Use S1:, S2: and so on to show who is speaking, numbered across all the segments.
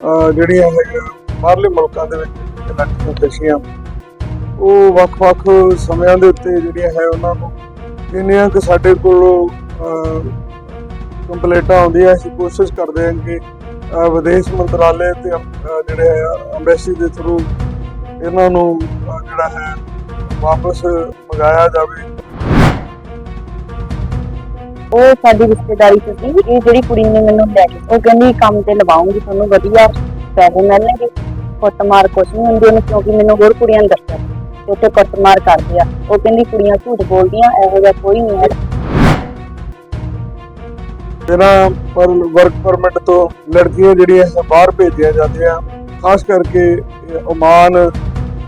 S1: ਜਿਹੜੀਆਂ ਹੈਗੀਆਂ ਬਾਹਰਲੇ ਮੁਲਕਾਂ ਦੇ ਵਿੱਚ ਲੜਕੀਆਂ ਫਸੀਆਂ ਉਹ ਵੱਖ-ਵੱਖ ਸਮਿਆਂ ਦੇ ਉੱਤੇ ਜਿਹੜੀਆਂ ਹੈ ਉਹਨਾਂ ਨੂੰ ਜਿੰਨੀਆਂ ਕਿ ਸਾਡੇ ਕੋਲ ਕੰਪਲੇਂਟਾਂ ਆਉਂਦੀਆਂ ਅਸੀਂ ਕੋਸ਼ਿਸ਼ ਕਰਦੇ ਹਾਂ ਕਿ ਵਿਦੇਸ਼ ਮੰਤਰਾਲੇ ਤੇ ਜਿਹੜੇ ਹੈ ਅੰਬੈਸੀ ਦੇ ਥਰੂ ਇਹਨਾਂ ਨੂੰ ਜਿਹੜਾ ਹੈ ਵਾਪਸ ਮੰਗਾਇਆ ਜਾਵੇ।
S2: ਉਹ ਸਾਡੀ ਰਿਸ਼ਤੇਦਾਰੀ ਚ ਸੀ। ਇਹ ਜਿਹੜੀ ਕੁੜੀ ਨੇ ਮੈਨੂੰ ਲੈ ਕੇ ਉਹ ਕਹਿੰਦੀ ਕੰਮ ਤੇ ਲਵਾਉਂਗੀ ਤੁਹਾਨੂੰ, ਵਧੀਆ ਪੈਸੇ ਮਿਲਣਗੇ। ਕੁੱਟਮਾਰ ਕੁਛ ਨਹੀਂ ਹੁੰਦੀ ਉਹਨੂੰ, ਕਿਉਂਕਿ ਮੈਨੂੰ ਹੋਰ ਕੁੜੀਆਂ ਨੇ ਦੱਸਿਆ। ਕਿ ਉੱਥੇ ਕੁੱਟਮਾਰ ਕਰਦੇ ਆ। ਉਹ ਕਹਿੰਦੀ, ਕੁੜੀਆਂ ਝੂਠ ਬੋਲਦੀਆਂ, ਇਹੋ ਜਿਹਾ ਕੋਈ ਨਹੀਂ ਹੈ।
S1: ਜਿਹੜਾ ਪਰ ਵਰਕ ਪਰਮਿਟ ਤੋਂ ਲੜਕੀਆਂ ਜਿਹੜੀਆਂ ਬਾਹਰ ਭੇਜੀਆਂ ਜਾਂਦੀਆਂ, ਖਾਸ ਕਰਕੇ ਓਮਾਨ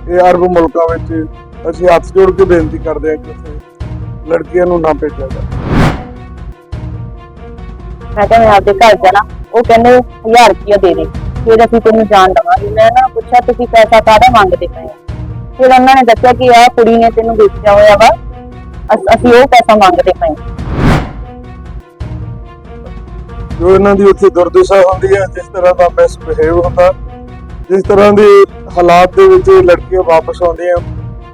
S1: ਇਹ ਅਰਬ ਮੁਲਕਾਂ ਵਿੱਚ ਅਸੀਂ ਹੱਥ ਜੋੜ ਕੇ ਬੇਨਤੀ ਕਰਦੇ ਹਾਂ ਕਿ ਲੜਕੀਆਂ ਨੂੰ ਨਾ ਭੇਜਿਆ ਜਾਵੇ।
S2: ਮੈਂ ਕਿਹਾ ਮੈਂ ਆਪਦੇ ਘਰ ਜਾਣਾ। ਉਹ ਕਹਿੰਦੇ 1000 ਰੁਪਇਆ ਦੇ ਦੇ। ਫਿਰ ਅਸੀਂ ਤੈਨੂੰ ਜਾਣ ਦਵਾਂਗੇ। ਮੈਂ ਨਾ ਪੁੱਛਿਆ, ਤੁਸੀਂ ਪੈਸਾ ਕਾਹਦਾ ਮੰਗਦੇ ਪਏ ਹੋ? ਫਿਰ ਉਹਨਾਂ ਨੇ ਦੱਸਿਆ ਕਿ ਆਹ ਕੁੜੀ ਨੇ ਤੈਨੂੰ ਵੇਚਿਆ ਹੋਇਆ ਵਾ। ਅਸ- ਅਸੀਂ ਉਹ ਪੈਸਾ ਮੰਗਦੇ ਪਏ ਹਾਂ।
S1: ਜੋ ਇਹਨਾਂ ਦੀ ਉੱਥੇ ਦੁਰਦਸ਼ਾ ਹੁੰਦੀ ਹੈ, ਜਿਸ ਤਰ੍ਹਾਂ ਦਾ ਮਿਸਬਿਹੇਵ ਹੁੰਦਾ, ਜਿਸ ਤਰ੍ਹਾਂ ਦੇ ਹਾਲਾਤ ਦੇ ਵਿੱਚ ਇਹ ਲੜਕੀਆਂ ਵਾਪਸ ਆਉਂਦੀਆਂ,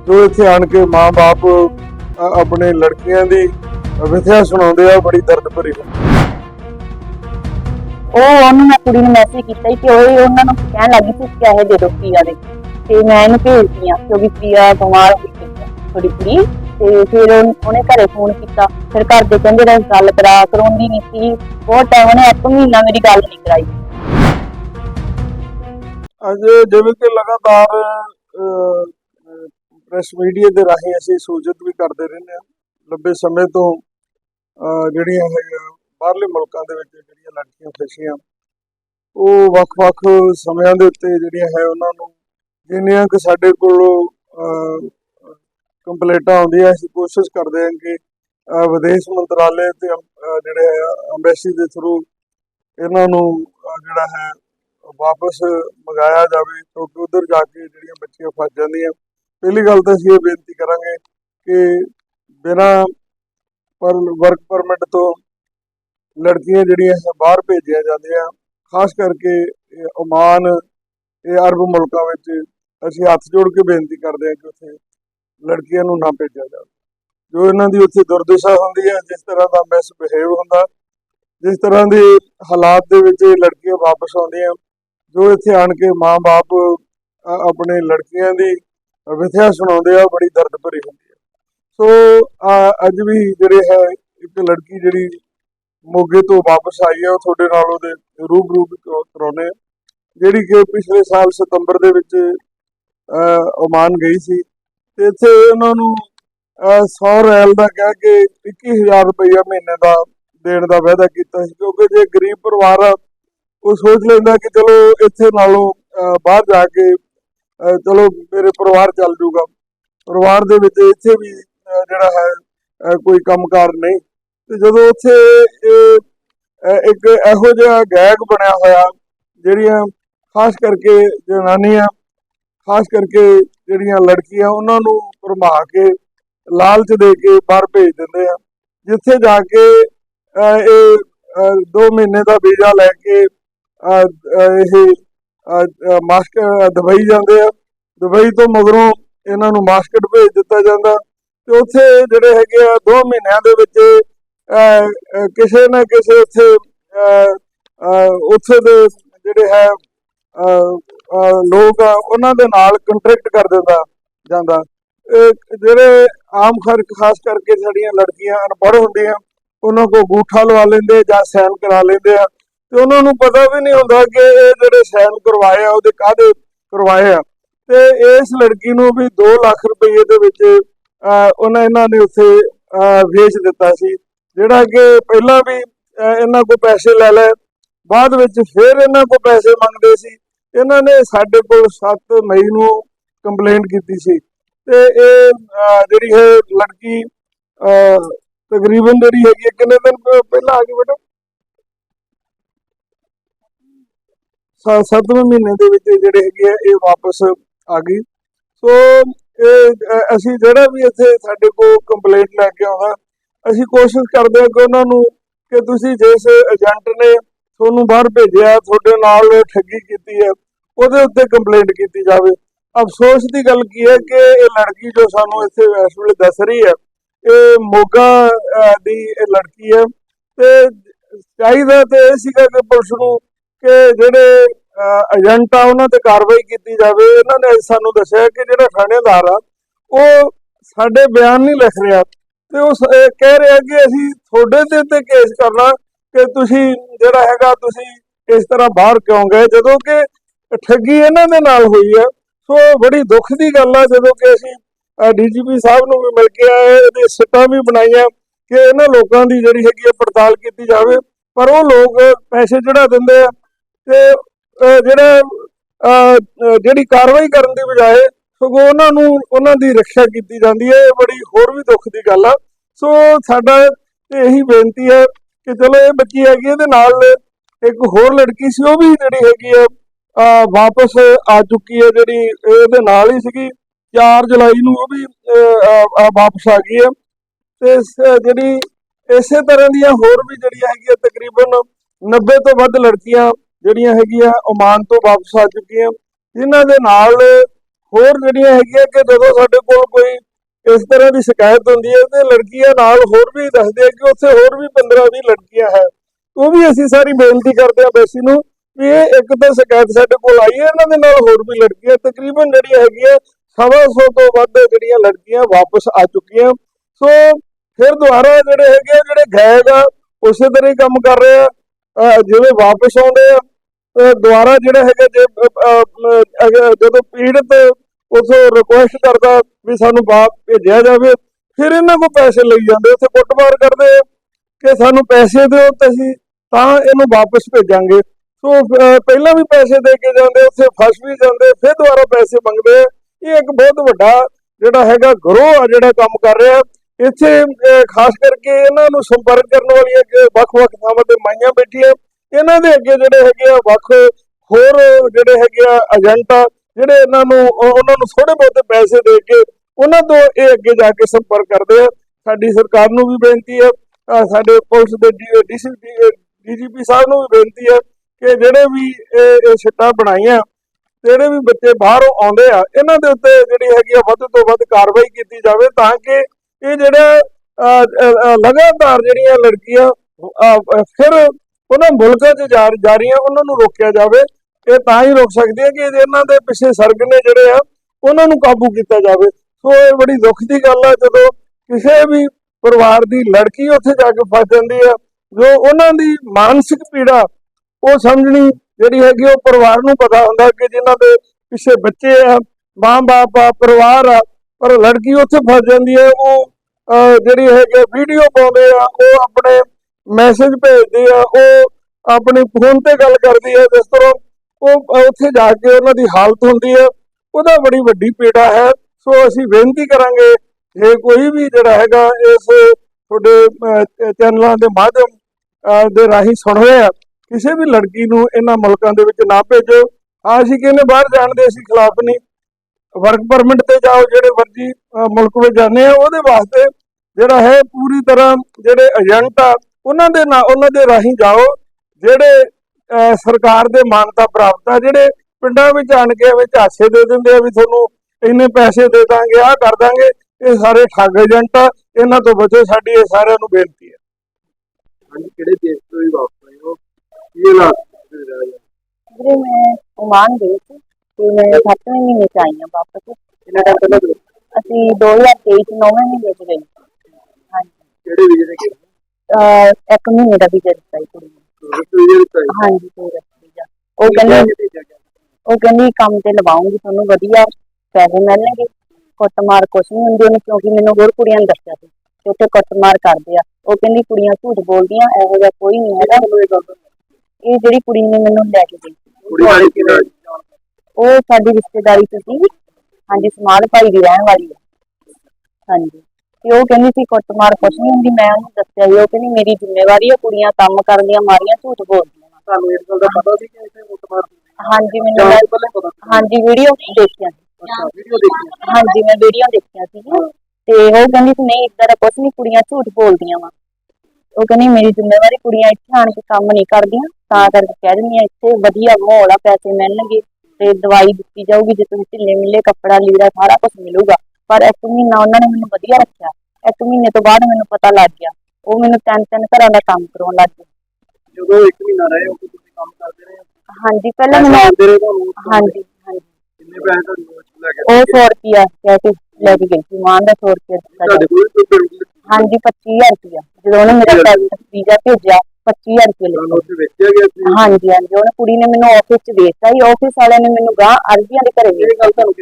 S1: ਜੋ ਇੱਥੇ ਆਣ ਕੇ ਮਾਂ-ਬਾਪ, ਅ- ਆਪਣੇ ਲੜਕੀਆਂ ਦੀ ਵਿਥਿਆ ਸੁਣਾਉਂਦੇ ਆ ਬੜੀ ਦਰਦ ਭਰੀ ਹੁੰਦੀ ਹੈ।
S2: ਉਹ ਉਹਨੂੰ ਮੈਂ ਕੁੜੀ ਨੂੰ ਮੈਸੇਜ ਕੀਤਾ ਸੀ ਕਿ ਉਹ ਉਹਨਾਂ ਨੂੰ ਕਹਿਣ ਲੱਗੀ ਸੀ ਕਿ ਇਹ ਦੇ ਦੋ ਪ੍ਰਿਆ ਦੇ। ਤੇ ਮੈਂ ਇਹਨੂੰ ਭੇਜਦੀ ਆ ਕਿਉਂਕਿ ਪ੍ਰਿਆ ਬਿਮਾਰ ਥੋੜੀ ਕੁੜੀ ਤੇ ਫਿਰ ਉਹਨ- ਉਹਨੇ ਘਰੇ ਫੋਨ ਕੀਤਾ। ਫਿਰ ਘਰ ਦੇ ਕਹਿੰਦੇ ਰਹਿ ਗੱਲ ਕਰਾ ਕਰਾਉਂਦੀ ਨਹੀਂ ਸੀ। ਬਹੁਤ ਟਾਈਮ ਉਹਨੇ ਇੱਕ ਮਹੀਨਾ ਮੇਰੀ ਗੱਲ ਨਹੀਂ ਕਰਾਈ।
S1: ਅੱਜ ਜਿਵੇਂ ਕਿ ਲਗਾਤਾਰ ਪ੍ਰੈਸ ਮੀਡੀਆ ਦੇ ਰਾਹੀਂ ਅਸੀਂ ਸੂਚਿਤ ਵੀ ਕਰਦੇ ਰਹਿੰਦੇ ਹਾਂ। ਲੰਬੇ ਸਮੇਂ ਤੋਂ ਅਹ, ਜਿਹੜੀਆਂ ਹੈਗੀਆਂ ਬਾਹਰਲੇ ਮੁਲਕਾਂ ਦੇ ਵਿੱਚ ਜਿਹੜੀਆਂ ਲੜਕੀਆਂ ਫਸੀਆਂ ਉਹ ਵੱਖ-ਵੱਖ ਸਮਿਆਂ ਦੇ ਉੱਤੇ ਜਿਹੜੀਆਂ ਹੈ ਉਹਨਾਂ ਨੂੰ ਜਿੰਨੀਆਂ ਕਿ ਸਾਡੇ ਕੋਲ ਕੰਪਲੇਂਟਾਂ ਆਉਂਦੀਆਂ ਅਸੀਂ ਕੋਸ਼ਿਸ਼ ਕਰਦੇ ਹਾਂ ਕਿ ਵਿਦੇਸ਼ ਮੰਤਰਾਲੇ ਤੇ ਅਹ, ਜਿਹੜੇ ਹੈ ਅੰਬੈਸੀ ਦੇ ਥਰੂ ਇਹਨਾਂ ਨੂੰ ਜਿਹੜਾ ਹੈ ਵਾਪਸ ਮੰਗਾਇਆ ਜਾਵੇ ਕਿਉਂਕਿ ਉਧਰ ਜਾ ਕੇ ਜਿਹੜੀਆਂ ਬੱਚੀਆਂ ਫਸ ਜਾਂਦੀਆਂ। ਪਹਿਲੀ ਗੱਲ ਤਾਂ ਅਸੀਂ ਇਹ ਬੇਨਤੀ ਕਰਾਂਗੇ ਕਿ ਬਿਨਾਂ ਪਰ ਵਰਕ ਪਰਮਿਟ ਤੋਂ ਲੜਕੀਆਂ ਜਿਹੜੀਆਂ ਹੈ ਬਾਹਰ ਭੇਜੀਆਂ ਜਾਂਦੀਆਂ, ਖਾਸ ਕਰਕੇ ਇਹ ਓਮਾਨ, ਇਹ ਅਰਬ ਮੁਲਕਾਂ ਵਿੱਚ ਅਸੀਂ ਹੱਥ ਜੋੜ ਕੇ ਬੇਨਤੀ ਕਰਦੇ ਹਾਂ ਕਿ ਉੱਥੇ ਲੜਕੀਆਂ ਨੂੰ ਨਾ ਭੇਜਿਆ ਜਾਵੇ। ਜੋ ਇਹਨਾਂ ਦੀ ਉੱਥੇ ਦੁਰਦਸ਼ਾ ਹੁੰਦੀ ਹੈ, ਜਿਸ ਤਰ੍ਹਾਂ ਦਾ ਮਿਸਬਿਹੇਵ ਹੁੰਦਾ, ਜਿਸ ਤਰ੍ਹਾਂ ਦੇ ਹਾਲਾਤ ਦੇ ਵਿੱਚ ਇਹ ਲੜਕੀਆਂ ਵਾਪਸ ਆਉਂਦੀਆਂ, ਜੋ ਇੱਥੇ ਆਣ ਕੇ ਮਾਂ-ਬਾਪ ਆਪਣੇ ਲੜਕੀਆਂ ਦੀ ਵਿਥਿਆ ਸੁਣਾਉਂਦੇ ਆ ਬੜੀ ਦਰਦ ਭਰੀ ਹੁੰਦੀ ਹੈ। ਸੋ ਅੱਜ ਵੀ ਜਿਹੜੇ ਹੈ, ਇੱਕ ਲੜਕੀ ਜਿਹੜੀ ਮੋਗੇ ਤੋਂ ਵਾਪਸ ਆਈ ਹੈ ਉਹ ਤੁਹਾਡੇ ਨਾਲ ਉਹਦੇ ਰੂਬਰੂ ਵੀ ਕਰਾਉਂਦੇ ਆ। ਜਿਹੜੀ ਕਿ ਪਿਛਲੇ ਸਾਲ ਸਤੰਬਰ ਦੇ ਵਿੱਚ ਅ, ਓਮਾਨ ਗਈ ਸੀ। ਤੇ ਇੱਥੇ ਉਹਨਾਂ ਨੂੰ ਅ, 100 ਰੈਲ ਦਾ ਕਹਿ ਕੇ 21000 ਰੁਪਈਆ ਮਹੀਨੇ ਦਾ ਦੇਣ ਦਾ ਵਾਅਦਾ ਕੀਤਾ ਸੀ ਕਿਉਂਕਿ ਜੇ ਗਰੀਬ ਪਰਿਵਾਰ ਆ ਉਹ ਸੋਚ ਲੈਂਦਾ ਕਿ ਚਲੋ ਇੱਥੇ ਨਾਲੋਂ ਅਹ, ਬਾਹਰ ਜਾ ਕੇ ਚਲੋ ਮੇਰੇ ਪਰਿਵਾਰ ਚੱਲ ਜੂਗਾ। ਪਰਿਵਾਰ ਦੇ ਵਿੱਚ ਇੱਥੇ ਵੀ ਜਿਹੜਾ ਹੈ ਅਹ, ਕੋਈ ਕੰਮਕਾਰ ਨਹੀਂ। ਤੇ ਜਦੋਂ ਉੱਥੇ ਇਹ ਇੱਕ ਇਹੋ ਜਿਹਾ ਗੈਗ ਬਣਿਆ ਹੋਇਆ ਜਿਹੜੀਆਂ ਖਾਸ ਕਰਕੇ ਜਨਾਨੀਆਂ ਖਾਸ ਕਰਕੇ ਜਿਹੜੀਆਂ ਲੜਕੀਆਂ ਉਹਨਾਂ ਨੂੰ ਭਰਮਾ ਕੇ ਲਾਲਚ ਦੇ ਕੇ ਬਾਹਰ ਭੇਜ ਦਿੰਦੇ ਆ। ਜਿੱਥੇ ਜਾ ਕੇ ਇਹ 2 ਮਹੀਨੇ ਦਾ ਵੀਜ਼ਾ ਲੈ ਕੇ ਅਹ, ਇਹ ਅਹ, ਅਹ, ਦੁਬਈ ਜਾਂਦੇ ਆ। ਦੁਬਈ ਤੋਂ ਮਗਰੋਂ ਇਹਨਾਂ ਨੂੰ ਮਾਸਕਟ ਭੇਜ ਦਿੱਤਾ ਜਾਂਦਾ। ਤੇ ਉੱਥੇ ਜਿਹੜੇ ਹੈਗੇ ਆ 2 ਮਹੀਨਿਆਂ ਦੇ ਵਿੱਚ ਅਹ, ਕਿਸੇ ਨਾ ਕਿਸੇ ਉੱਥੇ ਉੱਥੇ ਦੇ ਜਿਹੜੇ ਹੈ ਲੋਕ ਆ, ਉਹਨਾਂ ਦੇ ਨਾਲ ਕੰਟਰੈਕਟ ਕਰ ਦਿੰਦਾ, ਜਾਂਦਾ। ਜਿਹੜੇ ਆਮ ਖਰ ਖਾਸ ਕਰਕੇ ਸਾਡੀਆਂ ਲੜਕੀਆਂ ਅਨਪੜ੍ਹ ਹੁੰਦੀਆਂ, ਉਹਨਾਂ ਕੋ ਗੂਠਾ ਲਵਾ ਲੈਂਦੇ ਜਾਂ ਸਾਈਨ ਕਰਾ ਲੈਂਦੇ ਆ। ਤੇ ਉਹਨਾਂ ਨੂੰ ਪਤਾ ਵੀ ਨਹੀਂ ਹੁੰਦਾ ਕਿ ਇਹ ਜਿਹੜੇ ਸਾਈਨ ਕਰਵਾਏ ਆ, ਉਹਦੇ ਕਾਹਦੇ ਕਰਵਾਏ ਆ। ਤੇ ਇਸ ਲੜਕੀ ਨੂੰ ਵੀ 2 ਲੱਖ ਰੁਪਏ ਦੇ ਵਿੱਚ ਉਹਨਾਂ ਇਹਨਾਂ ਨੇ ਉੱਥੇ ਵੇਚ ਦਿੱਤਾ ਸੀ। ਜਿਹੜਾ ਕਿ ਪਹਿਲਾਂ ਵੀ ਇਹਨਾਂ ਕੋ ਪੈਸੇ ਲੈ ਲਏ ਬਾਅਦ ਵਿੱਚ ਫਿਰ ਇਹਨਾਂ ਕੋ ਪੈਸੇ ਮੰਗਦੇ ਸੀ। ਇਹਨਾਂ ਨੇ ਸਾਡੇ ਕੋਲ 7 ਮਈ ਨੂੰ ਕੰਪਲੇਂਟ ਕੀਤੀ ਸੀ। ਤੇ ਇਹ ਜਿਹੜੀ ਹੈ ਲੜਕੀ ਤਕਰੀਬਨ ਜਿਹੜੀ ਹੈਗੀ ਹੈ, ਕਿੰਨੇ ਦਿਨ ਪਹਿਲਾਂ ਆ ਗਈ ਬੇਟਾ? ਸੱਤਵੇਂ ਮਹੀਨੇ ਦੇ ਵਿੱਚ ਇਹ ਜਿਹੜੇ ਹੈਗੇ ਆ ਇਹ ਵਾਪਸ ਆ ਗਈ। ਸੋ ਇਹ ਅਸੀਂ ਜਿਹੜਾ ਵੀ ਇੱਥੇ ਸਾਡੇ ਕੋਲ ਕੰਪਲੇਂਟ ਲੈ ਕੇ ਆਉਂਦਾ ਅਸੀਂ ਕੋਸ਼ਿਸ਼ ਕਰਦੇ ਹਾਂ ਕਿ ਉਹਨਾਂ ਨੂੰ ਕਿ ਤੁਸੀਂ ਜਿਸ ਏਜੰਟ ਨੇ ਤੁਹਾਨੂੰ ਬਾਹਰ ਭੇਜਿਆ, ਤੁਹਾਡੇ ਨਾਲ ਠੱਗੀ ਕੀਤੀ ਹੈ, ਉਹਦੇ ਉੱਤੇ ਕੰਪਲੇਂਟ ਕੀਤੀ ਜਾਵੇ। ਅਫਸੋਸ ਦੀ ਗੱਲ ਕੀ ਹੈ ਕਿ ਇਹ ਲੜਕੀ ਜੋ ਸਾਨੂੰ ਇੱਥੇ ਇਸ ਵੇਲੇ ਦੱਸ ਰਹੀ ਹੈ, ਇਹ ਮੋਗਾ ਦੀ ਇਹ ਲੜਕੀ ਹੈ ਤੇ ਚਾਹੀਦਾ ਤੇ ਇਹ ਸੀਗਾ ਕਿ ਪੁਲਿਸ ਨੂੰ ਕਿ ਜਿਹੜੇ ਏਜੰਟ ਆ ਉਹਨਾਂ ਤੇ ਕਾਰਵਾਈ ਕੀਤੀ ਜਾਵੇ। ਇਹਨਾਂ ਨੇ ਸਾਨੂੰ ਦੱਸਿਆ ਕਿ ਜਿਹੜਾ ਥਾਣੇਦਾਰ ਆ, ਉਹ ਸਾਡੇ ਬਿਆਨ ਨਹੀਂ ਲਿਖ ਰਿਹਾ। ਤੇ ਉਹ ਸ- ਕਹਿ ਰਿਹਾ ਕਿ ਅਸੀਂ ਤੁਹਾਡੇ ਤੇ ਤੇ ਕੇਸ ਕਰਨਾ ਕਿ ਤੁਸੀਂ ਜਿਹੜਾ ਹੈਗਾ ਤੁਸੀਂ ਇਸ ਤਰ੍ਹਾਂ ਬਾਹਰ ਕਿਉਂ ਗਏ? ਜਦੋਂ ਕਿ ਠੱਗੀ ਇਹਨਾਂ ਦੇ ਨਾਲ ਹੋਈ ਹੈ। ਸੋ ਬੜੀ ਦੁੱਖ ਦੀ ਗੱਲ ਆ ਜਦੋਂ ਕਿ ਅਸੀਂ ਡੀਜੀਪੀ ਸਾਹਿਬ ਨੂੰ ਵੀ ਮਿਲ ਕੇ ਆਏ ਇਹਦੇ ਸਿੱਟਾਂ ਵੀ ਬਣਾਈਆਂ ਕਿ ਇਹਨਾਂ ਲੋਕਾਂ ਦੀ ਜਿਹੜੀ ਹੈਗੀ ਆ ਪੜਤਾਲ ਕੀਤੀ ਜਾਵੇ। ਪਰ ਉਹ ਲੋਕ ਪੈਸੇ ਜਿਹੜਾ ਦਿੰਦੇ ਆ ਤੇ ਅਹ, ਜਿਹੜਾ ਅਹ, ਅਹ, ਜਿਹੜੀ ਕਾਰਵਾਈ ਕਰਨ ਦੀ ਬਜਾਏ ਸਗੋਂ ਉਹਨਾਂ ਨੂੰ, ਉਹਨਾਂ ਦੀ ਰੱਖਿਆ ਕੀਤੀ ਜਾਂਦੀ ਹੈ। ਇਹ ਬੜੀ ਹੋਰ ਵੀ ਦੁੱਖ ਦੀ ਗੱਲ ਆ। ਸੋ ਸਾਡਾ ਇਹੀ ਬੇਨਤੀ ਹੈ ਕਿ ਚਲੋ ਇਹ ਬੱਚੀ ਹੈਗੀ ਇਹਦੇ ਨਾਲ ਇੱਕ ਹੋਰ ਲੜਕੀ ਸੀ, ਉਹ ਵੀ ਜਿਹੜੀ ਹੈਗੀ ਆ ਵਾਪਸ ਆ ਚੁੱਕੀ ਹੈ ਜਿਹੜੀ ਇਹਦੇ ਨਾਲ ਹੀ ਸੀਗੀ। 4 ਜੁਲਾਈ ਨੂੰ ਉਹ ਵੀ ਵਾਪਸ ਆ ਗਈ ਹੈ। ਤੇ ਜਿਹੜੀ ਇਸੇ ਤਰ੍ਹਾਂ ਦੀਆਂ ਹੋਰ ਵੀ ਜਿਹੜੀਆਂ ਹੈਗੀਆਂ ਤਕਰੀਬਨ 90 ਤੋਂ ਵੱਧ ਲੜਕੀਆਂ ਜਿਹੜੀਆਂ ਹੈਗੀਆਂ ਓਮਾਨ ਤੋਂ ਵਾਪਸ ਆ ਚੁੱਕੀਆਂ। ਜਿਨ੍ਹਾਂ ਦੇ ਨਾਲ ਹੋਰ ਜਿਹੜੀਆਂ ਹੈਗੀਆਂ ਕਿ ਜਦੋਂ ਸਾਡੇ ਕੋਲ ਕੋਈ ਇਸ ਤਰ੍ਹਾਂ ਦੀ ਸ਼ਿਕਾਇਤ ਹੁੰਦੀ ਹੈ ਤੇ ਲੜਕੀਆਂ ਨਾਲ ਹੋਰ ਵੀ ਦੱਸਦੇ ਆ ਕਿ ਉੱਥੇ ਹੋਰ ਵੀ 15 20 ਲੜਕੀਆਂ ਹੈ। ਉਹ ਵੀ ਅਸੀਂ ਸਾਰੀ ਬੇਨਤੀ ਕਰਦੇ ਹਾਂ ਬੈਸੀ ਨੂੰ ਵੀ ਇਹ ਇੱਕ ਤਾਂ ਸ਼ਿਕਾਇਤ ਸਾਡੇ ਕੋਲ ਆਈ ਹੈ ਇਹਨਾਂ ਦੇ ਨਾਲ ਹੋਰ ਵੀ ਲੜਕੀਆਂ ਤਕਰੀਬਨ ਜਿਹੜੀਆਂ ਹੈਗੀਆਂ ਸਵਾ ਸੌ ਤੋਂ ਵੱਧ ਜਿਹੜੀਆਂ ਲੜਕੀਆਂ ਵਾਪਸ ਆ ਚੁੱਕੀਆਂ। ਸੋ ਫਿਰ ਦੁਬਾਰਾ ਜਿਹੜੇ ਹੈਗੇ ਆ, ਜਿਹੜੇ ਆ ਉਸੇ ਤਰ੍ਹਾਂ ਹੀ ਕੰਮ ਕਰ ਰਹੇ ਆ ਜਿਵੇਂ ਵਾਪਸ ਆਉਂਦੇ ਆ ਅਹ ਦੁਬਾਰਾ ਜਿਹੜਾ ਹੈਗਾ ਜੇ ਜਦੋਂ ਪੀੜਤ ਉਥੋਂ ਰਿਕੁਐਸਟ ਕਰਦਾ ਵੀ ਸਾਨੂੰ ਬਾਪ ਭੇਜਿਆ ਜਾਵੇ, ਫਿਰ ਇਹਨਾਂ ਕੋ ਪੈਸੇ ਲਈ ਜਾਂਦੇ, ਉੱਥੇ ਕੁੱਟਮਾਰ ਕਰਦੇ ਕਿ ਸਾਨੂੰ ਪੈਸੇ ਦਿਓ ਤੇ ਅਸੀਂ ਤਾਂ ਇਹਨੂੰ ਵਾਪਸ ਭੇਜਾਂਗੇ। ਸੋ ਪਹਿਲਾਂ ਵੀ ਪੈਸੇ ਦੇ ਕੇ ਜਾਂਦੇ, ਉੱਥੇ ਫਸ ਵੀ ਜਾਂਦੇ, ਫਿਰ ਦੁਬਾਰਾ ਪੈਸੇ ਮੰਗਦੇ ਇਹ ਇੱਕ ਬਹੁਤ ਵੱਡਾ ਜਿਹੜਾ ਹੈਗਾ ਗਰੋਹ ਆ, ਜਿਹੜਾ ਕੰਮ ਕਰ ਰਿਹਾ। ਇੱਥੇ ਖਾਸ ਕਰਕੇ ਇਹਨਾਂ ਨੂੰ ਸੰਪਰਕ ਕਰਨ ਵਾਲੀਆਂ ਵੱਖ-ਵੱਖ ਥਾਵਾਂ ਤੇ ਮਾਈਆਂ ਬੈਠੀਆਂ। ਇਹਨਾਂ ਦੇ ਅੱਗੇ ਜਿਹੜੇ ਹੈਗੇ ਆ ਵੱਖ ਹੋਰ ਜਿਹੜੇ ਹੈਗੇ ਆ ਏਜੰਟ ਆ ਜਿਹੜੇ ਇਹਨਾਂ ਨੂੰ ਉਹਨਾਂ ਨੂੰ ਥੋੜੇ ਬਹੁਤੇ ਪੈਸੇ ਦੇ ਕੇ ਉਹਨਾਂ ਤੋਂ ਇਹ ਅੱਗੇ ਜਾ ਕੇ ਸੰਪਰਕ ਕਰਦੇ ਆ। ਸਾਡੀ ਸਰਕਾਰ ਨੂੰ ਵੀ ਬੇਨਤੀ ਹੈ ਸਾਡੇ ਪੁਲਿਸ ਦੇ ਡੀਜੀਪੀ ਸਾਹਿਬ ਨੂੰ ਵੀ ਬੇਨਤੀ ਹੈ ਕਿ ਜਿਹੜੇ ਵੀ ਇਹ ਇਹ ਸਿੱਟਾਂ ਬਣਾਈਆਂ, ਜਿਹੜੇ ਵੀ ਬੱਚੇ ਬਾਹਰੋਂ ਆਉਂਦੇ ਆ, ਇਹਨਾਂ ਦੇ ਉੱਤੇ ਜਿਹੜੀ ਹੈਗੀ ਆ ਵੱਧ ਤੋਂ ਵੱਧ ਕਾਰਵਾਈ ਕੀਤੀ ਜਾਵੇ ਤਾਂ ਕਿ ਇਹ ਜਿਹੜਾ ਲਗਾਤਾਰ ਜਿਹੜੀਆਂ ਲੜਕੀਆਂ ਫਿਰ ਉਹਨਾਂ ਮੁਲਕਾਂ 'ਚ ਜਾ ਜਾ ਰਹੀਆਂ ਉਹਨਾਂ ਨੂੰ ਰੋਕਿਆ ਜਾਵੇ, ਇਹ ਤਾਂ ਹੀ ਰੋਕ ਸਕਦੇ ਆ ਕਿ ਇਹਨਾਂ ਦੇ ਪਿੱਛੇ ਸਰਗਨੇ ਜਿਹੜੇ ਆ, ਉਹਨਾਂ ਨੂੰ ਕਾਬੂ ਕੀਤਾ ਜਾਵੇ। ਸੋ ਇਹ ਬੜੀ ਦੁੱਖ ਦੀ ਗੱਲ ਆ, ਜਦੋਂ ਕਿਸੇ ਵੀ ਪਰਿਵਾਰ ਦੀ ਲੜਕੀ ਉੱਥੇ ਜਾ ਕੇ ਫਸ ਜਾਂਦੀ ਆ, ਜੋ ਉਹਨਾਂ ਦੀ ਮਾਨਸਿਕ ਪੀੜਾ, ਉਹ ਸਮਝਣੀ ਜਿਹੜੀ ਹੈਗੀ ਉਹ ਪਰਿਵਾਰ ਨੂੰ ਪਤਾ ਹੁੰਦਾ ਕਿ ਜਿਨ੍ਹਾਂ ਦੇ ਪਿੱਛੇ ਬੱਚੇ ਆ ਮਾਂ-ਬਾਪ ਆ, ਪਰਿਵਾਰ ਆ, ਪਰ ਲੜਕੀ ਉੱਥੇ ਫਸ ਜਾਂਦੀ ਹੈ ਉਹ ਜਿਹੜੀ ਹੈਗੀ ਵੀਡੀਓ ਪਾਉਂਦੇ ਆ, ਉਹ ਆਪਣੇ ਮੈਸੇਜ ਭੇਜਦੇ ਆ, ਉਹ ਆਪਣੀ ਫੋਨ ਤੇ ਗੱਲ ਕਰਦੀ ਆ, ਜਿਸ ਤਰ੍ਹਾਂ ਉਹ ਉੱਥੇ ਜਾ ਕੇ ਉਹਨਾਂ ਦੀ ਹਾਲਤ ਹੁੰਦੀ ਆ, ਉਹਦਾ ਬੜੀ ਵੱਡੀ ਪੀੜਾ ਹੈ। ਸੋ ਅਸੀਂ ਬੇਨਤੀ ਕਰਾਂਗੇ, ਜੇ ਕੋਈ ਵੀ ਜਿਹੜਾ ਹੈਗਾ ਇਸ ਤੁਹਾਡੇ ਚੈਨਲਾਂ ਦੇ ਮਾਧਿਅਮ ਦੇ ਰਾਹੀਂ ਸੁਣ ਰਿਹਾ ਕਿਸੇ ਵੀ ਲੜਕੀ ਨੂੰ ਇਹਨਾਂ ਮੁਲਕਾਂ ਦੇ ਵਿੱਚ ਨਾ ਭੇਜੋ। ਹਾਂ, ਅਸੀਂ ਕਹਿੰਦੇ ਬਾਹਰ ਜਾਣ ਦੇ ਅਸੀਂ ਖਿਲਾਫ ਨਹੀਂ। ਵਰਕ ਪਰਮਿਟ ਤੇ ਜਾਓ, ਜਿਹੜੇ ਮਰਜ਼ੀ ਮੁਲਕ ਵਿੱਚ ਜਾਂਦੇ ਆ, ਉਹਦੇ ਵਾਸਤੇ ਜਿਹੜਾ ਹੈ ਪੂਰੀ ਤਰ੍ਹਾਂ ਜਿਹੜੇ ਏਜੰਟ ਆ ਉਹਨਾਂ ਦੇ ਨਾਲ ਉਹਨਾਂ ਦੇ ਰਾਹੀਂ ਜਾਓ ਜਿਹੜੇ ਸਰਕਾਰ ਦੇ ਮਾਨਤਾ ਪ੍ਰਾਪਤ ਆ ਜਿਹੜੇ ਪਿੰਡਾਂ ਵਿੱਚ ਆਣ ਕੇ ਵਿੱਚ ਹਾਸੇ ਦੇ ਦਿੰਦੇ ਆ ਵੀ ਤੁਹਾਨੂੰ ਇੰਨੇ ਪੈਸੇ ਦੇ ਦਾਂਗੇ ਆਹ ਕਰ ਦਾਂਗੇ ਇਹ ਸਾਰੇ ਠੱਗ ਏਜੰਟ ਆ ਇਹਨਾਂ ਤੋਂ ਬਚੋ ਸਾਡੀ ਇਹ ਸਾਰਿਆਂ ਨੂੰ ਬੇਨਤੀ ਹੈ
S3: ਹਾਂਜੀ ਕਿਹੜੇ ਦੇਸ਼ ਤੋਂ ਹੀ ਵਾਪਸ ਆਏ ਹੋ? ਰਹਿ ਗਏ
S2: ਵੀਰੇ ਮੈਂ ਉਮਾਨ ਗਈ ਸੀ ਤੇ ਮੈਂ 7ਵੇਂ ਮਹੀਨੇ ਚ ਆਈ ਹਾਂ ਵਾਪਸ।
S3: ਕਿੰਨਾ ਟਾਈਮ ਪਹਿਲਾਂ?
S2: ਅਸੀਂ 2023 ਚ 9ਵੇਂ ਮਹੀਨੇ ਚ ਗਏ ਹਾਂਜੀ।
S3: ਕਿਹੜੇ ਵੀਜ਼ੇ ਤੇ ਗਏ?
S2: ਅਹ ਇੱਕ ਮਹੀਨੇ ਦਾ ਵੀਜ਼ਾ ਦਿੱਤਾ ਸੀ ਕੁੜੀ ਨੂੰ। ਹਾਂਜੀ ਟੂਰਿਸਟ ਵੀਜ਼ਾ ਉਹ ਕਹਿੰਦੇ ਉਹ ਕਹਿੰਦੀ ਕੰਮ ਤੇ ਲਵਾਉਂਗੀ ਤੁਹਾਨੂੰ ਵਧੀਆ। ਪੈਸੇ ਮਿਲਣਗੇ। ਕੁੱਟਮਾਰ ਕੁਛ ਨਹੀਂ ਹੁੰਦੀ ਉਹਨੇ ਕਿਉਂਕਿ ਮੈਨੂੰ ਹੋਰ ਕੁੜੀਆਂ ਨੇ ਦੱਸਿਆ ਸੀ। ਕਿ ਉੱਥੇ ਕੁੱਟਮਾਰ ਕਰਦੇ ਆ। ਉਹ ਕਹਿੰਦੀ ਕੁੜੀਆਂ ਝੂਠ ਬੋਲਦੀਆਂ ਇਹੋ ਜਿਹਾ ਕੋਈ ਨਹੀਂ ਹੈਗਾ। ਇਹ ਜਿਹੜੀ ਕੁੜੀ ਨੇ ਮੈਨੂੰ ਲੈ ਕੇ ਗਈ। ਸੀ।
S3: ਕੁੜੀ ਵਾਲੀ ਕਿਹੜਾ
S2: ਉਹ ਸਾਡੀ ਰਿਸ਼ਤੇਦਾਰੀ ਚ ਸੀ। ਹਾਂਜੀ ਸਮਾਲ ਭਾਈ ਦੀ ਰਹਿਣ ਵਾਲੀ ਹੈ ਹਾਂਜੀ। ਤੇ ਉਹ ਕਹਿੰਦੀ ਸੀ ਕੁੱਟਮਾਰ ਕੁਛ ਨਹੀਂ ਹੁੰਦੀ ਮੈਂ ਉਹਨੂੰ ਦੱਸਿਆ ਸੀ ਉਹ ਕਹਿੰਦੀ ਮੇਰੀ ਜ਼ਿੰਮੇਵਾਰੀ ਹੈ ਕੁੜੀਆਂ ਕੰਮ ਕਰਦੀਆਂ ਮਾਰੀਆਂ ਝੂਠ ਬੋਲਦੀਆਂ। ਵਾਂ।
S3: ਤੁਹਾਨੂੰ ਇਸ ਗੱਲ ਦਾ ਪਤਾ ਸੀ ਕਿ ਇੱਥੇ ਮੁੱਕਮਾਰ
S2: ਹਾਂਜੀ ਮੈਨੂੰ
S3: ਜਾਣ
S2: ਮੈਂ-
S3: ਤੋਂ ਪਹਿਲਾਂ ਪਤਾ ਸੀ?
S2: ਹਾਂਜੀ ਵੀਡੀਓ ਦੇਖੀਆਂ ਸੀ।
S3: ਅੱਛਾ ਵੀਡੀਓ ਦੇਖੀ
S2: ਹਾਂਜੀ ਮੈਂ ਵੀਡੀਓ ਦੇਖੀਆਂ ਸੀ। ਤੇ ਉਹ ਕਹਿੰਦੀ ਸੀ ਨਹੀਂ ਇਦਾਂ ਦਾ ਕੁਛ ਨਹੀਂ ਕੁੜੀਆਂ ਝੂਠ ਬੋਲਦੀਆਂ ਵਾ। ਉਹ ਕਹਿੰਦੀ ਮੇਰੀ ਜ਼ਿੰਮੇਵਾਰੀ ਕੁੜੀਆਂ ਇੱਥੇ ਆਣ ਕੇ ਕੰਮ ਨਹੀਂ ਕਰਦੀਆਂ ਤਾਂ ਕਰਕੇ ਕਹਿ ਦਿੰਦੀ ਆ ਇੱਥੇ ਵਧੀਆ ਮਾਹੌਲ ਆ ਪੈਸੇ ਮਿਲਣਗੇ ਤੇ ਦਵਾਈ ਦਿੱਤੀ ਜਾਊਗੀ ਜੇ ਤੁਸੀਂ ਢਿੱਲੇ ਮਿਲੇ ਕੱਪੜਾ ਲੀੜਾ ਸਾਰਾ ਕੁਝ ਮਿਲੂਗਾ। ਪਰ ਇੱਕ ਮਹੀਨਾ ਉਹਨਾਂ ਨੇ ਮੈਨੂੰ ਵਧੀਆ ਰੱਖਿਆ। ਇੱਕ ਮਹੀਨੇ ਤੋਂ ਬਾਅਦ ਮੈਨੂੰ ਪਤਾ ਲੱਗ ਗਿਆ। ਉਹ ਮੈਨੂੰ ਤਿੰਨ ਤਿੰਨ ਘਰਾਂ ਦਾ ਕੰਮ ਕਰਾਉਣ ਲੱਗ ਗਏ।
S3: ਜਦੋਂ ਇੱਕ ਮਹੀਨਾ ਰਹੇ ਉਹ ਤੁਸੀਂ ਕੰਮ ਕਰਦੇ ਰਹੇ
S2: ਹਾਂਜੀ ਪਹਿਲਾਂ ਮੈਨੂੰ
S3: ਆਉਂਦੇ ਰਹੇ ਤੁਹਾਨੂੰ?
S2: ਹਾਂਜੀ ਹਾਂਜੀ।
S3: ਕਿੰਨੇ ਪੈਸੇ ਤੁਹਾਨੂੰ ਲੈ ਕੇ
S2: ਉਹ 100 ਰੁਪਿਆ ਕਹਿ ਕੇ ਲੈ ਕੇ ਗਈ ਸੀ ਮਾਂ ਦਾ 100 ਰੁਪਿਆ
S3: ਤੁਹਾਡੇ ਕੋਲ ਕੋਈ ਪੇਮੈਂਟ
S2: ਹਾਂਜੀ 25000 ਰੁਪਿਆ ਜਦੋਂ ਉਹਨੇ ਮੇਰਾ ਵੀਜ਼ਾ ਭੇਜਿਆ 25000 ਰੁਪਿਆ ਲਿਆ
S3: ਤੁਹਾਨੂੰ ਉੱਥੇ ਵੇਚਿਆ ਗਿਆ ਸੀ?
S2: ਹਾਂਜੀ ਹਾਂਜੀ। ਉਹਨੇ ਕੁੜੀ ਨੇ ਮੈਨੂੰ ਆਫਿਸ 'ਚ ਵੇਚਤਾ ਸੀ। ਆਫਿਸ ਵਾਲਿਆਂ ਨੇ ਮੈਨੂੰ ਗਾਂ ਅਰਜ਼ੀਆਂ ਦੇ ਘਰੇ
S3: ਇਹ ਗੱਲ ਤੁਹਾਨੂੰ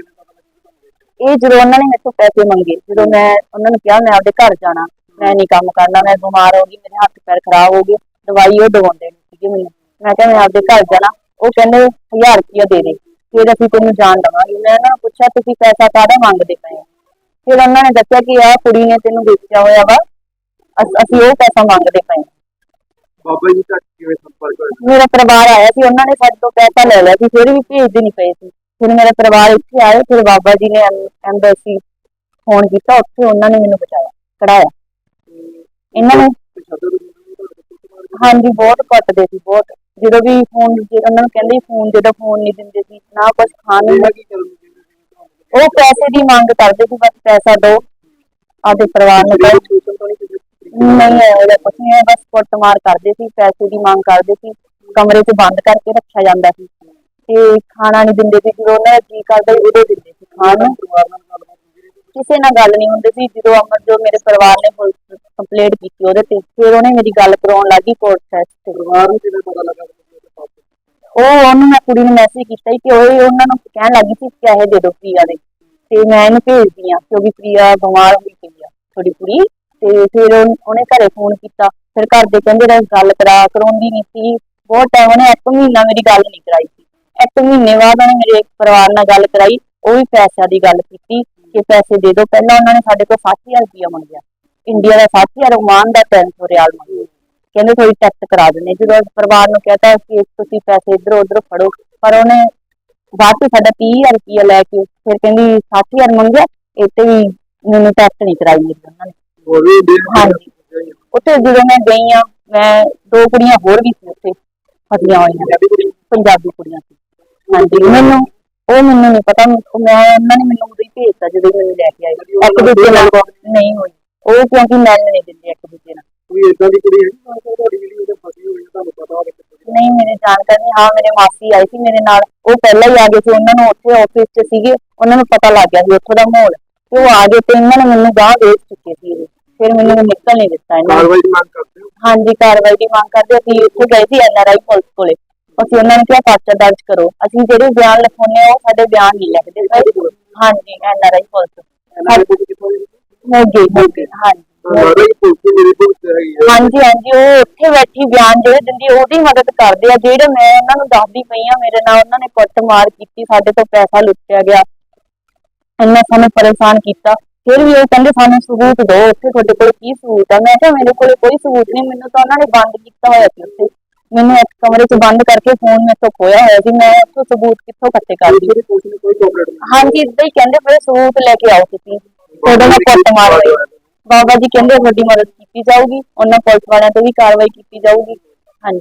S2: ਇਹ ਜਦੋਂ ਉਹਨਾਂ ਨੇ ਤੋਂ ਪੈਸੇ ਮੰਗੇ ਜਦੋਂ ਮੈਂ ਉਹਨਾਂ ਨੂੰ ਕਿਹਾ ਮੈਂ ਆਪਦੇ ਘਰ ਜਾਣਾ ਮੈਂ ਨਹੀਂ ਕੰਮ ਕਰਨਾ ਮੈਂ ਬਿਮਾਰ ਹੋ ਗਈ ਮੇਰੇ ਹੱਥ ਪੈਰ ਖਰਾਬ ਹੋ ਗਏ ਦਵਾਈ ਉਹ ਦਵਾਉਂਦੇ ਨਹੀਂ ਸੀਗੇ ਮੈਨੂੰ। ਮੈਂ ਕਿਹਾ ਮੈਂ ਆਪਦੇ ਘਰ ਜਾਣਾ। ਉਹ ਕਹਿੰਦੇ 1000 ਰੁਪਇਆ ਦੇ ਦੇ ਫਿਰ ਅਸੀਂ ਤੈਨੂੰ ਜਾਣ ਦੇਵਾਂਗੇ। ਮੈਂ ਨੂੰ ਪੁੱਛਿਆ ਤੁਸੀਂ ਪੈਸਾ ਕਾਹਦਾ ਮੰਗਦੇ ਪਏ ਹੋ? ਫਿਰ ਉਹਨਾਂ ਨੇ ਦੱਸਿਆ ਕਿ ਆਹ ਕੁੜੀ ਨੇ ਤੈਨੂੰ ਵੇਚਿਆ ਹੋਇਆ ਵਾ ਅਸ- ਉਹ ਪੈਸਾ ਮੰਗਦੇ ਪਏ ਹਾਂ।
S3: ਬਾਬਾ ਜੀ ਤੱਕ ਕਿਵੇਂ ਸੰਪਰਕ ਹੋਇਆ?
S2: ਮੇਰਾ ਪਰਿਵਾਰ ਆਇਆ ਸੀ ਉਹਨਾਂ ਨੇ ਸਾਡੇ ਤੋਂ ਪੈਸਾ ਲੈ ਲਿਆ ਸੀ ਫਿਰ ਵੀ ਭੇਜਦੇ ਨਹੀਂ ਪਏ ਸੀ। ਫਿਰ ਮੇਰਾ ਪਰਿਵਾਰ ਇੱਥੇ ਆਏ, ਫਿਰ ਬਾਬਾ ਜੀ ਨੇ ਐਮਬੈਸੀ ਫੋਨ ਕੀਤਾ, ਉੱਥੇ ਉਹਨਾਂ ਨੇ ਮੈਨੂੰ ਬਚਾਇਆ, ਕਢਾਇਆ। ਇਹਨਾਂ ਨੂੰ ਹਾਂਜੀ, ਬਹੁਤ ਕੁੱਟਦੇ ਸੀ, ਬਹੁਤ। ਜਦੋਂ ਵੀ ਫੋਨ ਉਹਨਾਂ ਨੂੰ ਕਹਿੰਦੇ ਫੋਨ ਜਦੋਂ ਫੋਨ ਨਹੀਂ ਦਿੰਦੇ ਸੀ, ਨਾ ਕੁਝ ਖਾਣ ਨੂੰ ਉਹ ਪੈਸੇ ਦੀ ਮੰਗ ਕਰਦੇ ਸੀ, ਬਸ ਪੈਸਾ ਦਿਓ ਆਪਦੇ ਪਰਿਵਾਰ ਨੂੰ ਦਿਓ
S3: ਨਹੀਂ
S2: ਇਹਦਾ ਕੁਛ ਨਹੀਂ ਬਸ ਕੁੱਟਮਾਰ ਕਰਦੇ ਸੀ, ਪੈਸੇ ਦੀ ਮੰਗ ਕਰਦੇ ਸੀ, ਕਮਰੇ 'ਚ ਬੰਦ ਕਰਕੇ ਰੱਖਿਆ ਜਾਂਦਾ ਸੀ। ਤੇ ਖਾਣਾ ਨਹੀਂ ਦਿੰਦੇ ਸੀ ਜਦੋਂ ਉਹਨਾਂ ਦਾ ਜੀ ਕਰਦਾ ਸੀ ਉਦੋਂ ਦਿੰਦੇ ਸੀ ਖਾਣ। ਨੂੰ ਕਿਸੇ ਨਾਲ ਗੱਲ ਨਹੀਂ ਹੁੰਦੀ ਸੀ ਜਦੋਂ ਅਮਰ ਜੋ ਮੇਰੇ ਪਰਿਵਾਰ ਨੇ ਪੁਲਿਸ ਕੰਪਲੇਂਟ ਕੀਤੀ ਉਹਦੇ ਤੇ ਫਿਰ ਉਹਨੇ ਮੇਰੀ ਗੱਲ ਕਰਾਉਣ ਲੱਗੀ ਕੋਰਟ ਸੈਸ ਤੇ।
S3: ਪਰਿਵਾਰ ਨੂੰ ਕਿਵੇਂ ਪਤਾ ਲੱਗਾ ਕਿ ਉਹਦੇ ਪਾਪਾ
S2: ਉਹ ਉਹਨੂੰ ਮੈਂ ਕੁੜੀ ਨੂੰ ਮੈਸੇਜ ਕੀਤਾ ਸੀ ਕਿ ਉਹ ਉਹਨਾਂ ਨੂੰ ਕਹਿਣ ਲੱਗੀ ਸੀ ਕਿ ਇਹ ਦੇ ਦਿਓ ਪ੍ਰਿਆ ਦੇ। ਤੇ ਮੈਂ ਇਹਨੂੰ ਭੇਜਦੀ ਆ ਕਿਉਂਕਿ ਪ੍ਰਿਆ ਬਿਮਾਰ ਹੋਈ ਪਈ ਆ ਥੋੜੀ ਕੁੜੀ। ਤੇ ਫਿਰ ਉਹ- ਉਹਨੇ ਘਰੇ ਫੋਨ ਕੀਤਾ। ਫਿਰ ਘਰ ਦੇ ਕਹਿੰਦੇ ਰਹਿ ਗੱਲ ਕਰਾ ਕਰਾਉਂਦੀ ਨਹੀਂ ਸੀ। ਬਹੁਤ ਟਾਈਮ ਉਹਨੇ ਇੱਕ ਮਹੀਨਾ ਮੇਰੀ ਗੱਲ ਨਹੀਂ ਕਰਾਈ ਸੀ। ਇੱਕ ਮਹੀਨੇ ਬਾਅਦ ਉਹਨੇ ਮੇਰੇ ਪਰਿਵਾਰ ਨਾਲ ਗੱਲ ਕਰਾਈ ਉਹ ਵੀ ਪੈਸਿਆਂ ਦੀ ਗੱਲ ਕੀਤੀ ਕਿ ਪੈਸੇ ਦੇ ਦਿਓ। ਪਹਿਲਾਂ ਉਹਨਾਂ ਨੇ ਸਾਡੇ ਕੋਲ 60000 ਰੁਪਇਆ ਮੰਗਿਆ। ਇੰਡੀਆ ਦਾ 60000 ਓਮਾਨ ਦਾ 300 ਰਿਆਲ ਮੰਗਿਆ। ਕਹਿੰਦੇ ਥੋੜੀ ਟੈਕਸ ਕਰਾ ਦਿੰਦੇ। ਜਦੋਂ ਪਰਿਵਾਰ ਨੂੰ ਕਹਤਾ ਕਿ ਤੁਸੀਂ ਪੈਸੇ ਇਧਰ ਉਧਰ ਫੜੋ ਪਰ ਉਹਨੇ ਬਾਅਦ ਚ ਸਾਡਾ 30000 ਰੁਪਇਆ ਲੈ ਕੇ ਫਿਰ ਕਹਿੰਦੀ 60000 ਮੰਗਿਆ ਤੇ ਵੀ ਮੈਨੂੰ ਟੈਕਸ ਨਹੀਂ ਕਰਾਈ ਮੇਰੀ ਉਹਨਾਂ ਨੇ।
S3: ਦੇ
S2: ਹਾਂਜੀ। ਉੱਥੇ ਜਦੋਂ ਮੈਂ ਗਈ ਆ ਮੈਂ ਦੋ ਕੁੜੀਆਂ ਹੋਰ ਵੀ ਸੀ ਉੱਥੇ ਫਸੀਆਂ ਹੋਈਆਂ ਪੰਜਾਬੀ ਕੁੜੀਆਂ ਸੀ। ਹਾਂਜੀ। ਮੈਨੂੰ ਉਹ ਮੈਨੂੰ ਨਹੀਂ ਪਤਾ ਉਹ ਮੈਂ ਉਹਨਾਂ ਨੇ ਮੈਨੂੰ ਉਦੋਂ ਹੀ ਭੇਜਤਾ ਜਦੋਂ ਹੀ ਮੈਨੂੰ ਲੈ ਕੇ ਆਏ। ਇੱਕ ਦੂਜੇ ਨਾਲ ਨਹੀਂ ਹੋਈ। ਉਹ ਕਿਉਂਕਿ ਮਿਲਣ ਨਹੀਂ ਦਿੰਦੇ ਇੱਕ ਦੂਜੇ ਨਾਲ।
S3: ਕੋਈ ਇਦਾਂ ਦੀ ਕੁੜੀ ਹੈ ਤੁਹਾਡੀ ਜਿਹੜੀ ਉਹਦੇ ਫਸੀ ਹੋਈ ਹੈ ਤੁਹਾਨੂੰ ਪਤਾ ਹੋਵੇ ਕਿ
S2: ਨਹੀਂ ਮੇਰੇ ਜਾਣਕਾਰੀ ਹਾਂ ਮੇਰੇ ਮਾਸੀ ਆਈ ਸੀ ਮੇਰੇ ਨਾਲ। ਉਹ ਪਹਿਲਾਂ ਹੀ ਆ ਗਏ ਸੀ। ਉਹਨਾਂ ਨੂੰ ਉੱਥੇ ਆਫਿਸ 'ਚ ਸੀਗੇ। ਉਹਨਾਂ ਨੂੰ ਪਤਾ ਲੱਗ ਗਿਆ ਸੀ ਉੱਥੋਂ ਦਾ ਮਾਹੌਲ। ਤੇ ਉਹ ਆ ਗਏ ਤੇ ਇਹਨਾਂ ਨੇ ਮੈਨੂੰ ਗਾਹ ਵੇਚ ਚੁੱਕੇ ਸੀ ਇਹ। ਫਿਰ ਮੈਨੂੰ ਨਿਕਲ ਨਹੀਂ ਦਿੱਤਾ ਇਹਨਾਂ ਨੇ।
S3: ਕਾਰਵਾਈ ਦੀ ਮੰਗ ਕਰਦੇ ਹੋ?
S2: ਹਾਂਜੀ ਕਾਰਵਾਈ ਦੀ ਮੰਗ ਕਰਦੇ ਅਸੀਂ ਉੱਥੇ ਗਏ ਸੀ ਐਨਆਰਆਈ ਪੁਲਿਸ ਕੋਲੇ। ਅਸੀਂ ਉਹਨਾਂ ਨੇ ਕਿਹਾ ਪਰਚਾ ਦਰਜ ਕਰੋ। ਅਸੀਂ ਜਿਹੜੇ ਬਿਆਨ ਲਿਖਾਉਂਦੇ ਆ ਉਹ ਸਾਡੇ ਬਿਆਨ ਨਹੀਂ ਲਿਖਦੇ। ਸਰ ਹਾਂਜੀ
S3: ਇਹਨਾਂ
S2: ਮੋਗੇ ਮੋਗੇ ਹਾਂਜੀ
S3: ਮਾਰੇ ਪੁਲਿਸ
S2: ਹਾਂਜੀ ਹਾਂਜੀ ਉਹ ਉੱਥੇ ਬੈਠੀ ਬਿਆਨ ਜਿਹੜੇ ਦਿੰਦੀ ਉਹਦੀ ਮਦਦ ਕਰਦੇ ਆ। ਜਿਹੜੇ ਮੈਂ ਉਹਨਾਂ ਨੂੰ ਦੱਸਦੀ ਪਈ ਆ ਮੇਰੇ ਨਾਲ ਉਹਨਾਂ ਨੇ ਕੁੱਟਮਾਰ ਕੀਤੀ ਸਾਡੇ ਤੋਂ ਪੈਸਾ ਲੁੱਟਿਆ ਗਿਆ। ਇੰਨਾ ਸਾਨੂੰ ਪਰੇਸ਼ਾਨ ਕੀਤਾ। ਫਿਰ ਵੀ ਉਹ ਕਹਿੰਦੇ ਸਾਨੂੰ ਸਬੂਤ ਦਿਓ ਉੱਥੇ ਤੁਹਾਡੇ ਕੋਲ ਕੀ ਸਬੂਤ ਆ? ਮੈਂ ਕਿਹਾ ਮੇਰੇ ਕੋਲ ਕੋਈ ਸਬੂਤ ਨਹੀਂ ਮੈਨੂੰ ਤਾਂ ਉਹਨਾਂ ਨੇ ਬੰਦ ਕੀਤਾ ਹੋਇਆ ਸੀ ਉੱਥੇ। ਮੈਨੂੰ ਇੱਕ ਕਮਰੇ 'ਚ ਬੰਦ ਕਰਕੇ ਫੋਨ ਮੇਰੇ ਤੋਂ ਖੋਇਆ ਹੋਇਆ ਸੀ ਮੈਂ ਉੱਥੋਂ ਸਬੂਤ ਕਿੱਥੋਂ ਇਕੱਠੇ ਕਰਦੀ
S3: ਜਿਹੜੀ ਪੁਲਿਸ ਨੇ ਕੋਈ ਕੋਆਪਰੇਟ ਨਹੀਂ
S2: ਹਾਂਜੀ ਇਦਾਂ ਹੀ ਕਹਿੰਦੇ ਫਿਰ ਸਬੂਤ ਲੈ ਕੇ ਆਓ ਤੁਸੀਂ। ਤੁਹਾਡੇ ਨਾਲ ਕੁੱਟਮਾਰ ਹੋਈ ਬਾਬਾ ਜੀ ਕਹਿੰਦੇ ਤੁਹਾਡੀ ਮਦਦ ਕੀਤੀ ਜਾਊਗੀ ਉਹਨਾਂ ਪੁਲਿਸ ਵਾਲਿਆਂ ਤੇ ਵੀ ਕਾਰਵਾਈ ਕੀਤੀ ਜਾਊਗੀ। ਹਾਂਜੀ।